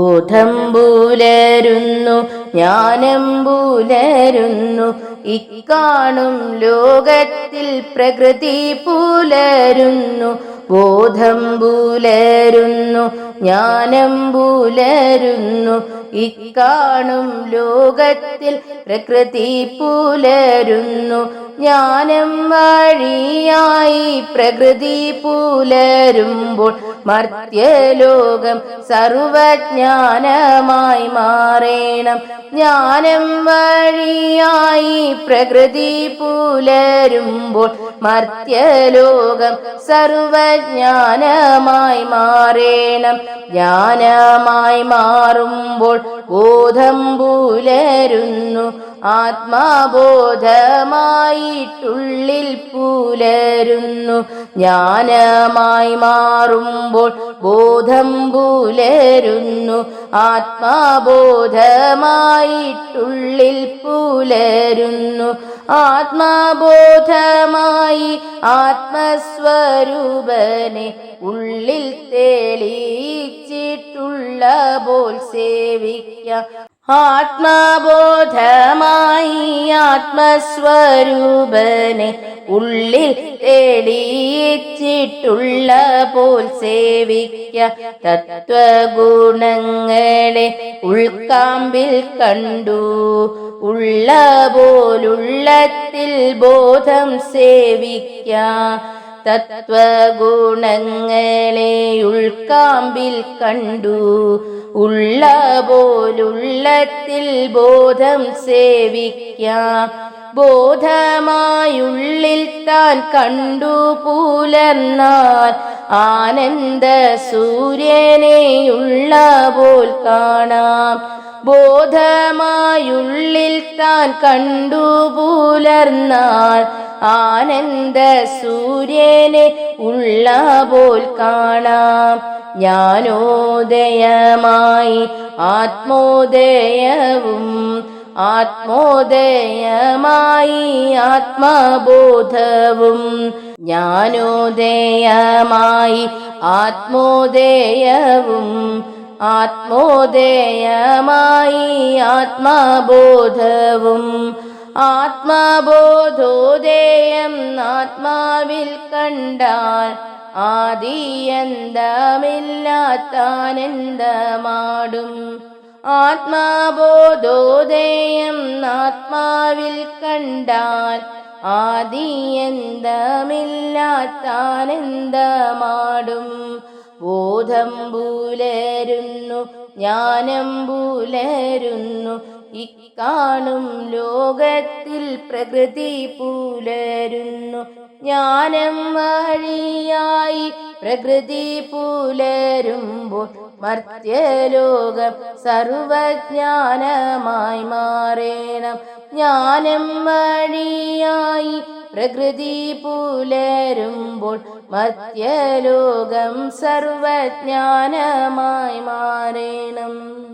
ബോധം പുലരുന്നു ജ്ഞാനം പുലരുന്നു ഇക്കാണും ലോകത്തിൽ പ്രകൃതി പുലരുന്നു ബോധം പുലരുന്നു ജ്ഞാനം ഇക്കാണും ലോകത്തിൽ പ്രകൃതി പുലരുന്നു ജ്ഞാനം വഴിയായി പ്രകൃതി പുലരുമ്പോൾ മർത്യലോകം സർവജ്ഞാനമായി മാറേണം. ജ്ഞാനം വഴിയായി പ്രകൃതി പുലരുമ്പോൾ മർത്യലോകം സർവജ്ഞാനമായി മാറേണം. ജ്ഞാനമായി മാറുമ്പോൾ ബോധം പുലരുന്നു ആത്മബോധമായിട്ടുള്ളിൽ പുലരുന്നു. ജ്ഞാനമായി മാറുമ്പോൾ ബോധം പുലരുന്നു ആത്മബോധമായിട്ടുള്ളിൽ പുലരുന്നു. ആത്മബോധമായി ആത്മസ്വരൂപനെ ഉള്ളിൽ തെളിയിച്ചിട്ടുള്ള പോൽ സേവിക്കാം. ആത്മബോധമായി ആത്മസ്വരൂപനെ ഉള്ളിൽ തേടിയിച്ചിട്ടുള്ള പോൽ സേവിക്ക തത്വഗുണങ്ങളെ ഉൾക്കാമ്പിൽ കണ്ടു. ഉള്ള പോലുള്ളത്തിൽ ബോധം സേവിക്ക. തത്വഗുണങ്ങളെ ഉൾക്കാമ്പിൽ കണ്ടു. ഉള്ള പോലുള്ളത്തിൽ ബോധം സേവിക്കാം. ബോധമായുള്ളിൽ താൻ കണ്ടു പുലർന്നാൽ ആനന്ദ സൂര്യനെയുള്ള പോൽ കാണാം. ബോധമായുള്ളിൽ താൻ കണ്ടു പുലർന്നാൽ ആനന്ദ സൂര്യനെ ഉള്ള പോൽ കാണാം. ജ്ഞാനോദയമായി ആത്മോദയവും ആത്മോദയമായി ആത്മബോധവും ജ്ഞാനോദയമായി ആത്മോദയവും ആത്മോദയമായി ആത്മബോധവും ആത്മബോധോദയം ആത്മാവിൽ കണ്ടാൽ ആദിയന്തമില്ലാത്താനന്ദമാടും ആത്മാബോധോദയം നാത്മാവിൽ കണ്ടാൽ ആദിയന്തമില്ലാത്താനന്ദമാടും ബോധം പുലരുന്നു ജ്ഞാനം പുലരുന്നു ഇക്കാണും ലോകത്തിൽ പ്രകൃതി പുലരുന്നു. ജ്ഞാനം വഴിയായി പ്രകൃതി പുലരുമ്പോൾ മർത്യലോകം സർവജ്ഞാനമായി മാറേണം. ജ്ഞാനം വഴിയായി പ്രകൃതി പുലരുമ്പോൾ മർത്യലോകം സർവജ്ഞാനമായി മാറേണം.